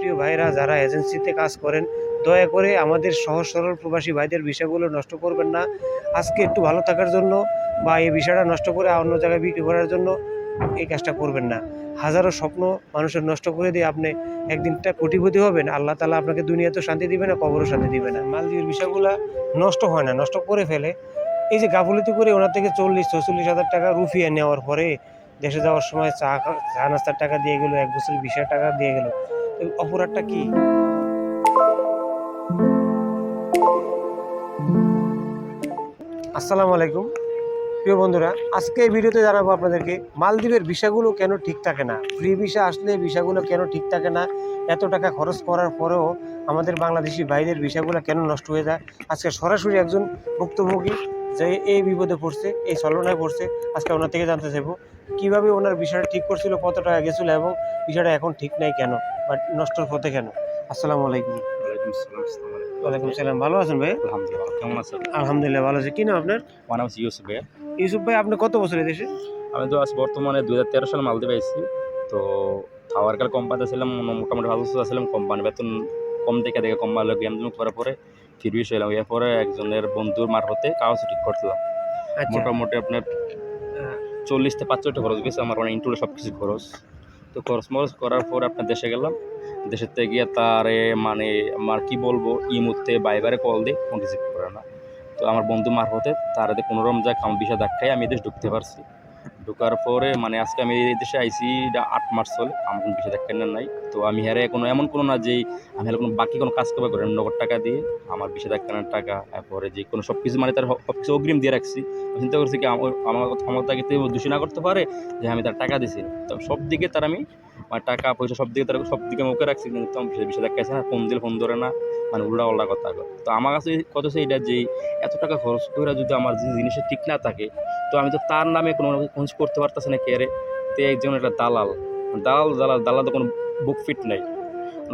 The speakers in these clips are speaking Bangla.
প্রিয় ভাইরা, যারা এজেন্সিতে কাজ করেন, দয়া করে আমাদের সহজ সরল প্রবাসী ভাইদের বিষয়গুলো নষ্ট করবেন না। আজকে একটু ভালো থাকার জন্য বা এই বিষয়টা নষ্ট করে অন্য জায়গায় বিক্রি করার জন্য এই কাজটা করবেন না। হাজারো স্বপ্ন মানুষের নষ্ট করে দিয়ে আপনি একদিনটা কোটিপতি হবেন। আল্লাহ তালা আপনাকে দুনিয়াতেও শান্তি দিবে না, কবরও শান্তি দিবে না। মালদ্বীপের বিষয়গুলো নষ্ট হয় না, নষ্ট করে ফেলে। এই যে গাফলতি করে ওনার থেকে চল্লিশ চৌচল্লিশ হাজার টাকা রুফিয়ে নেওয়ার পরে দেশে যাওয়ার সময় চা চা নাস্তার টাকা দিয়ে গেলো, এক বছর বিশ টাকা দিয়ে গেলো। অপরাধটা কি? আসসালামু আলাইকুম। প্রিয় বন্ধুরা, আজকে এই ভিডিওতে জানাব আপনাদেরকে মালদ্বীপের ভিসাগুলো কেন ঠিক থাকে না? ফ্রি ভিসা আসলে ভিসাগুলো কেন ঠিক থাকে না? এত টাকা খরচ করার পরেও আমাদের বাংলাদেশি ভাইদের ভিসাগুলো কেন নষ্ট হয়ে যায়? আজকে সরাসরি একজন ভুক্তভোগী যে এই বিপদে পড়ছে, এই ছলনায় পড়ছে, আজকে ওনার থেকে জানতে চাইব, কীভাবে ওনার বিষয়টা ঠিক করছিল, কত টাকা গেছিল এবং বিষয়টা এখন ঠিক নাই কেন? বা নষ্টর পথে কেন? আসসালামু আলাইকুম। ওয়ালাইকুম সালাম ভালো আছেন ভাই? আলহামদুলিল্লাহ কেমন আছেন? আলহামদুলিল্লাহ ভালো আছে। কি নাম আপনার? আমার নাম ইউসুফ ভাইয়া। ইউসুফ ভাই আপনি কত বছর দেশে? আমি তো আজ বর্তমানে দুই হাজার তেরো সালে মালদ্বীপে আইছি। তো খাওয়ার কাল কোম্পানিতে ছিলাম মোটামুটি ভালো ছিলাম কোম্পানি বেতন কম থেকে দেখে কম ভালো গেম জুম করার পরে ফিরবি এলাম। এরপরে একজনের বন্ধুর মারফতে কাগজ ঠিক করছিলাম। আচ্ছা। মোটামুটি আপনার চল্লিশ থেকে পাঁচশোটা খরচ গেছে। আমার মানে ইন্টুলে সব কিছু খরচ। তো খরচ মরচ করার পর আপনার দেশে গেলাম। দেশের থেকে গিয়ে তারে মানে আমার কী বলব মুহূর্তে বাইবারে কল দিয়ে ফোন রিসিভ করে না। তো আমার বন্ধু মারফতে তার কোনো রকম যাক আমার বিষয় দেখাই আমি দেশ ঢুকতে পারছি। ঢোকার পরে মানে আজকে আমি এই দেশে আইসি এটা আট মাস হলে, আমার কোনো বিষয় দেখাই নাই। তো আমি হেরে কোনো, এমন কোনো না যে আমি হেরে কোনো বাকি কোনো কাজ করবে করে নগদ টাকা দিয়ে, আমার বিষয় দেখানোর টাকা। তারপরে যে কোনো সব কিছু মানে তার সব কিছু অগ্রিম দিয়ে রাখছি। আমি চিন্তা করছি কি, আমার আমার ক্ষমতাকে তো না করতে পারে যে আমি তার টাকা দিছি। তো সব দিকে তার আমি মানে টাকা, পয়সা সব দিকে তার সব দিকে মুখে রাখছি, কিন্তু আমার বিষয় বিষয় দেখাচ্ছে না, ফোন দিলে ফোন ধরে না মানে উল্টা উল্টা কথা। তো আমার কাছে কত সেইটা যে, এত টাকা খরচ করে যদি আমার জিনিসটা ঠিক না থাকে, তো আমি তো তার নামে কোনো খোঁজ করতে পারতেছে না কে রে? তো একজন একটা দালাল। দালাল দালাল দালাল তো কোনো বুক ফিট নাই।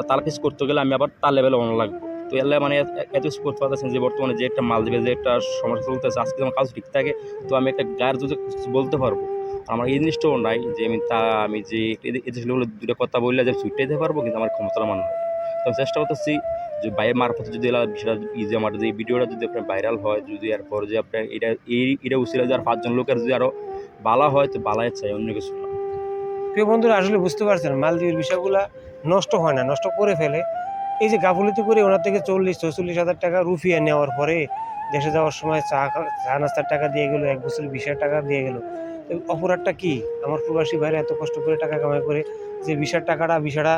তার কিছু করতে গেলে আমি আবার তার লেভেলে অন্য লাগবো। তো এলে মানে এত- কিছু করতে পারতেছেন যে বর্তমানে যে একটা মাল দেবে, যে একটা সমস্যা চলতেছে, আজকে আমার কাজ ঠিক থাকে, তো আমি একটা গায়ের যদি কিছু বলতে পারব। আমার এই জিনিসটাও নাই যে আমি তা, আমি যে এই- জিনিসগুলো দুটো কথা বললে যে ছুটে দিতে পারব, কিন্তু আমার ক্ষমতা আমার নাই। তো আমি চেষ্টা করতেছি যে বাইরের মারফত যদি এই যে আমার যে ভিডিওটা যদি আপনার ভাইরাল হয়, যদি এরপর যে আপনার এটা, এই, এটা উচিত যে আর পাঁচজন লোকের যদি আরও বালা হয় তো বালাই চাই, অন্য কিছু না। প্রিয় বন্ধুরা, আসলে বুঝতে পারছেন, মালদ্বীপের বিষয়গুলো নষ্ট হয় না, নষ্ট করে ফেলে। এই যে গাফুলিতি করে ওনার থেকে চল্লিশ, চৌচল্লিশ হাজার টাকা রুফিয়ে নেওয়ার পরে দেশে যাওয়ার সময় চা চা নাস্তার টাকা দিয়ে গেলো, এক বছর বিশ টাকা দিয়ে গেলো। অপরাধটা কি? আমার প্রবাসী ভাইরা এত কষ্ট করে টাকা কামাই করে যে বিশার টাকাটা বিশাটা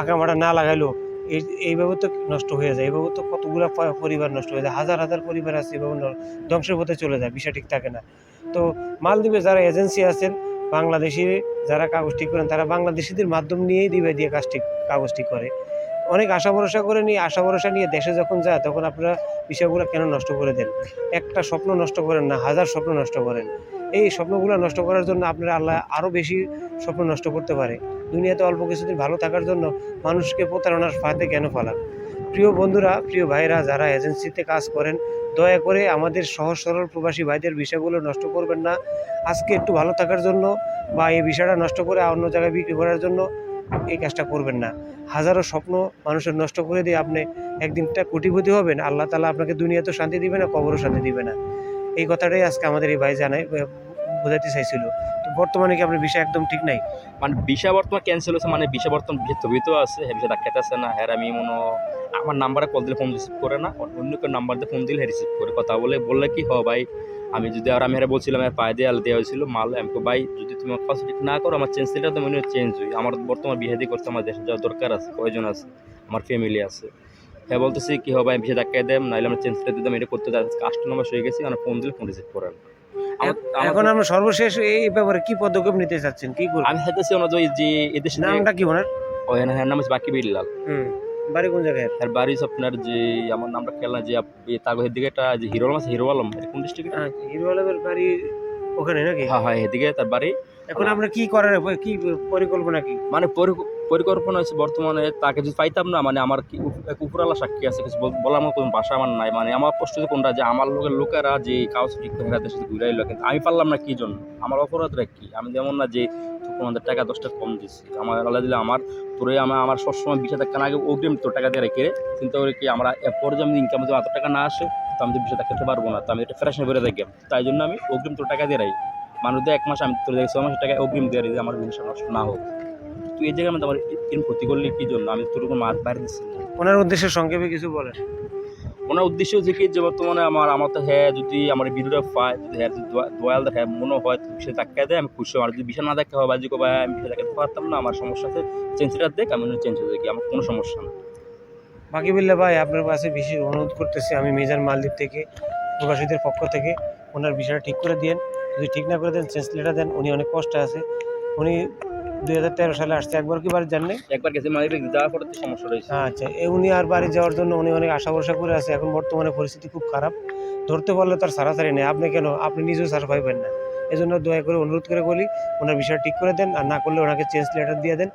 আঁকামাটা না লাগাইলো, এই এইভাবে তো নষ্ট হয়ে যায়। এইভাবে তো কতগুলো পরিবার নষ্ট হয়ে যায়। হাজার হাজার পরিবার আছে এভাবে ধ্বংসের পথে চলে যায়, বিষয় ঠিক থাকে না। তো মালদ্বীপে যারা এজেন্সি আছেন, বাংলাদেশি যারা কাগজ ঠিক করেন, তারা বাংলাদেশিদের মাধ্যম নিয়েই দিবে দিয়ে কাজ ঠিক কাগজ ঠিক করে। অনেক আশা ভরসা করে নিয়ে, আশা ভরসা নিয়ে দেশে যখন যায়, তখন আপনারা বিষয়গুলো কেন নষ্ট করে দেন? একটা স্বপ্ন নষ্ট করেন না, হাজার স্বপ্ন নষ্ট করেন। এই স্বপ্নগুলো নষ্ট করার জন্য আপনারা আল্লাহ আরও বেশি স্বপ্ন নষ্ট করতে পারে। দুনিয়াতে অল্প কিছুদিন ভালো থাকার জন্য মানুষকে প্রতারণার ফাঁদে কেন ফেলান? প্রিয় বন্ধুরা, প্রিয় ভাইরা যারা এজেন্সিতে কাজ করেন, দয়া করে আমাদের সহজ সরল প্রবাসী ভাইদের বিষয়গুলো নষ্ট করবেন না। আজকে একটু ভালো থাকার জন্য বা এই বিষয়টা নষ্ট করে অন্য জায়গায় বিক্রি করার জন্য এই কাজটা করবেন না। হাজারো স্বপ্ন মানুষের নষ্ট করে দিয়ে আপনি একদিনটা কোটিপতি হবেন। আল্লাহ তালা আপনাকে দুনিয়াতেও শান্তি দিবে না, কবরও শান্তি দিবে না। এই কথাটাই আজকে আমাদের এই ভাই জানাই বোঝাতে চাইছিল। তো বর্তমানে কি আপনার বিষয় একদম ঠিক নাই? মানে বিষয় বর্তমান ক্যান্সেল হয়েছে মানে বিষয় বর্তমান ছবিতেও আছে হ্যাঁ বিষয় দেখাতেছে না হ্যাঁ আমি মনে আমার নাম্বারে কল দিলে ফোন রিসিভ করে না অন্য কেউ নাম্বার দিয়ে ফোন দিলে রিসিভ করে। কথা বলে, বললে কি হ ভাই, আমি যদি আর আমি হ্যাঁ বলছিলাম হ্যাঁ পায়ে আলো দেওয়া হয়েছিল, মাল আমি ভাই, যদি তুমি কাজ ঠিক না করো, আমার চেঞ্জ দিলে তো মনে চেঞ্জ হই আমার বর্তমান দিয়ে করতে আমার দেশে যাওয়ার দরকার আছে প্রয়োজন আছে, আমার ফ্যামিলি আছে। হ্যাঁ বলতেছি কি হবে আমি বিষয় দেখাই দেম, নাহলে আমার চেঞ্জটা দিতাম, এটা করতে কাস্টমার হয়ে গেছি আমার ফোন দিলে ফোন রিসিভ করেন। আমার- আমার- এখন আমরা সর্বশেষ এই ব্যাপারে কি পদক্ষেপ নিতে চাচ্ছেন? কি করবেন? আমি হেঁটেছি অনুযায়ী যে এদেশে নামটা কি ওনার? ও হ্যাঁ নাম হচ্ছে বাকি বিল্লাল হুম। বাড়ি কোন জায়গায়? আর বাড়ি আপনার যে আমার নামটা খেয়াল না যে তাগের দিকে একটা যে হিরো আলম আছে হিরো আলম কোন ডিস্ট্রিক্টে হিরো আলমের বাড়ি ওখানে নাকি? হ্যাঁ হ্যাঁ এদিকে তার বাড়ি। এখন আমরা কি করার কি পরিকল্পনা কি? মানে পরি- পরিকল্পনা হয়েছে বর্তমানে, তাকে যদি পাইতাম না মানে আমার উপরালা সাক্ষী আছে, কিছু বলার মতো কোনো ভাষা আমার নাই। মানে আমার প্রশ্ন কোনটা, যে আমার লোকের লোকেরা যে কাগজ ঠিক করে হেরাতে সাথে ঘুরাইলো কিন্তু আমি পারলাম না কি জন্য? আমার অপরাধটা কি? আমি যেমন না যে তোমাদের টাকা দশটা কম দিচ্ছি আমার আল্লাহ দিলে আমার তোরে আমার আমার সবসময় বিশ হাজার টাকা আগে অগ্রিম তো টাকা দিয়ে রেখে চিন্তা করে কি, আমরা এরপরে যদি ইনকাম যদি এত টাকা না আসে, তো আমি তো বিশ হাজার পারব না, তো আমি এটা ফ্রেশন করে দেখি। তাই জন্য আমি অগ্রিম তো টাকা দিয়ে রাখি। মানুষদের এক মাস আমি তো দেখি ছয় মাসের টাকা অগ্রিম দিয়ে রাখি আমার জিনিসটা নষ্ট না হোক। তো এই জায়গায় আমি তোমার এরকম ক্ষতি করলে কি জন্য? আমি তোর কোনো মার বাইরে দিচ্ছি। ওনার উদ্দেশ্যে সংক্ষেপে কিছু বলেন। ওনার উদ্দেশ্য হচ্ছে কি যে বর্তমানে আমার আমার তো হ্যাঁ যদি আমার ভিডিওটা পায় যদি হ্যাঁ যদি দয়াল হ্যাঁ মনে হয় সে ধাক্কা দেয় আমি খুশি। আর যদি বিশাল না দেখা হয় বা যদি ভাই আমি বিশাল দেখাতে পারতাম না আমার সমস্যা আছে চেঞ্জটা দেখ আমি চেঞ্জ হয়ে দেখি আমার কোনো সমস্যা না। বাকি বিল্লা ভাই আপনার কাছে বিশেষ অনুরোধ করতেছি আমি মিজান মালদ্বীপ থেকে প্রবাসীদের পক্ষ থেকে ওনার বিষয়টা ঠিক করে দিয়েন। যদি ঠিক না করে দেন চেঞ্জ লেটার দেন উনি অনেক কষ্টে আছে। উনি দুই হাজার তেরো সালে আসছে। একবার কি বাড়ি জানলে একবার গেছে মালিক যাওয়ার পরে সমস্যা রয়েছে। আচ্ছা উনি আর বাড়ি যাওয়ার জন্য উনি অনেক আশা ভরসা করে আছে। এখন বর্তমানে পরিস্থিতি খুব খারাপ। ধরতে পারলে তার সারাসারি নেই। আপনি কেন? আপনি নিজেও সার পাইবেন না। এই জন্য দয়া করে অনুরোধ করে বলি ওনার বিষয়টা ঠিক করে দেন আর না করলে ওনাকে চেঞ্জ লেটার দিয়ে দেন।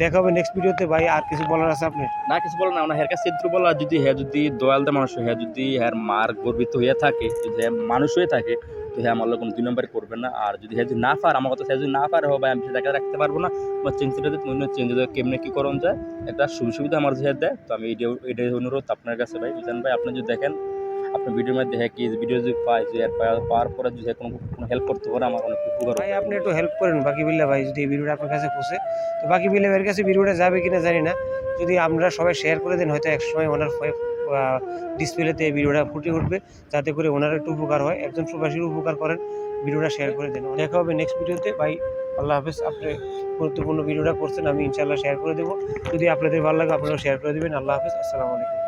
দেখা হবে নেক্সট ভিডিওতে ভাই আর কিছু বলার আছে আপনি না কিছু বলে না। ওনার হের কাছে চিত্র বলা যদি হ্যাঁ যদি দয়াল মানুষ হ্যাঁ যদি হ্যাঁ মার গর্বিত হয়ে থাকে যদি মানুষ হয়ে থাকে তো হ্যাঁ আমার কোনো দুই নম্বর করবে না। আর যদি হ্যাঁ যদি না পার, আমার কথা হ্যাঁ যদি না পারে, হবে, আমি সেটাকে রাখতে পারব না। আমার চেঞ্জটা দিতে অন্য চেঞ্জ কেমনে কী করণ যায়। একটা সুযোগ সুবিধা আমার যে দেয় তো আমি এটাই এটাই অনুরোধ আপনার কাছে ভাই। বুঝলেন ভাই? আপনি যদি দেখেন, আপনার ভিডিওর মধ্যে হ্যাঁ কি ভিডিও যদি পাই যে পাওয়ার- পরে যদি কোনো কোনো হেল্প করতে পারে, আমার অনেক উপকার ভাই, আপনি একটু হেল্প করেন, বাকি বিল্লা ভাই, যদি এই ভিডিওটা আপনার কাছে পৌঁছে। তো বাকি বিল্লা ভাইয়ের কাছে ভিডিওটা যাবে কিনা জানি না। যদি আমরা সবাই শেয়ার করে দেন, হয়তো এক সময় ওনার ডিসপ্লেতে ভিডিওটা ফুটে উঠবে। যাতে করে ওনার একটু উপকার হয়। একজন প্রবাসীর উপকার করেন, ভিডিওটা শেয়ার করে দেন। দেখা হবে নেক্সট ভিডিওতে বাই আল্লাহ হাফেজ, আপনি গুরুত্বপূর্ণ ভিডিওটা করছেন, আমি ইনশাল্লাহ শেয়ার করে দেবো। যদি আপনাদের ভালো লাগে, আপনারাও শেয়ার করে দেবেন। আল্লাহ হাফেজ, আসসালামু আলাইকুম।